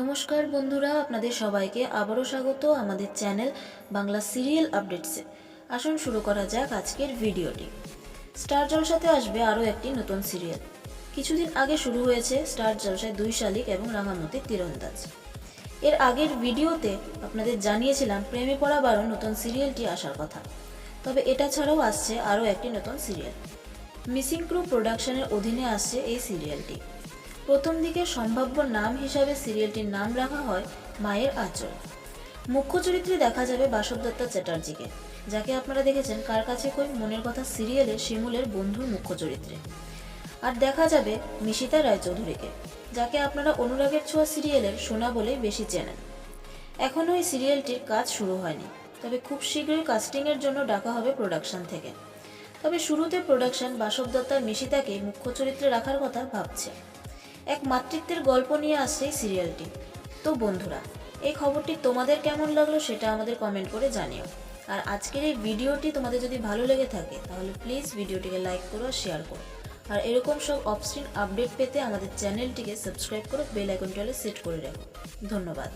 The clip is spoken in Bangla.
নমস্কার বন্ধুরা, আপনাদের সবাইকে আবারও স্বাগত আমাদের চ্যানেল বাংলা সিরিয়াল আপডেটসে। আসুন শুরু করা যাক আজকের ভিডিওটি। স্টার জলসাতে আসবে আরও একটি নতুন সিরিয়াল। কিছুদিন আগে শুরু হয়েছে স্টার জলসায় দুই শালিক এবং রাঙামতি তীরন্দাজ। এর আগের ভিডিওতে আপনাদের জানিয়েছিলাম প্রেমে পড়া বারো নতুন সিরিয়ালটি আসার কথা। তবে এটা ছাড়াও আসছে আরও একটি নতুন সিরিয়াল। মিসিং ক্রু প্রোডাকশনের অধীনে আসছে এই সিরিয়ালটি। প্রথম দিকে সম্ভাব্য নাম হিসাবে সিরিয়ালটির নাম রাখা হয় মায়ের আঁচল। মুখ্য চরিত্রে দেখা যাবে বাসবদত্তা চ্যাটার্জিকে, যাকে আপনারা দেখেছেন কার কাছে কই মনের কথা সিরিয়ালে শিমুলের বন্ধুর মুখ্য চরিত্রে। আর দেখা যাবে মিশিতা রায়চৌধুরীকে, যাকে আপনারা অনুরাগের ছোঁয়া সিরিয়ালের সোনা বলেই বেশি চেনেন। এখনও এই সিরিয়ালটির কাজ শুরু হয়নি, তবে খুব শীঘ্রই কাস্টিংয়ের জন্য ডাকা হবে প্রোডাকশন থেকে। তবে শুরুতে প্রোডাকশন বাসব দত্তার মিশিতাকে মুখ্য চরিত্রে রাখার কথা ভাবছে। এক মাতৃত্বের গল্প নিয়ে আসছে এই সিরিয়ালটি। তো বন্ধুরা, এই খবরটি তোমাদের কেমন লাগল সেটা আমাদের কমেন্ট করে জানিও। আর আজকের এই ভিডিওটি তোমাদের যদি ভালো লেগে থাকে, তাহলে প্লিজ ভিডিওটিকে লাইক করো আর শেয়ার করো। আর এরকম সব অফস্ক্রিন আপডেট পেতে আমাদের চ্যানেলটিকে সাবস্ক্রাইব করে, বেল আইকনটি সেট করে রাখো। ধন্যবাদ।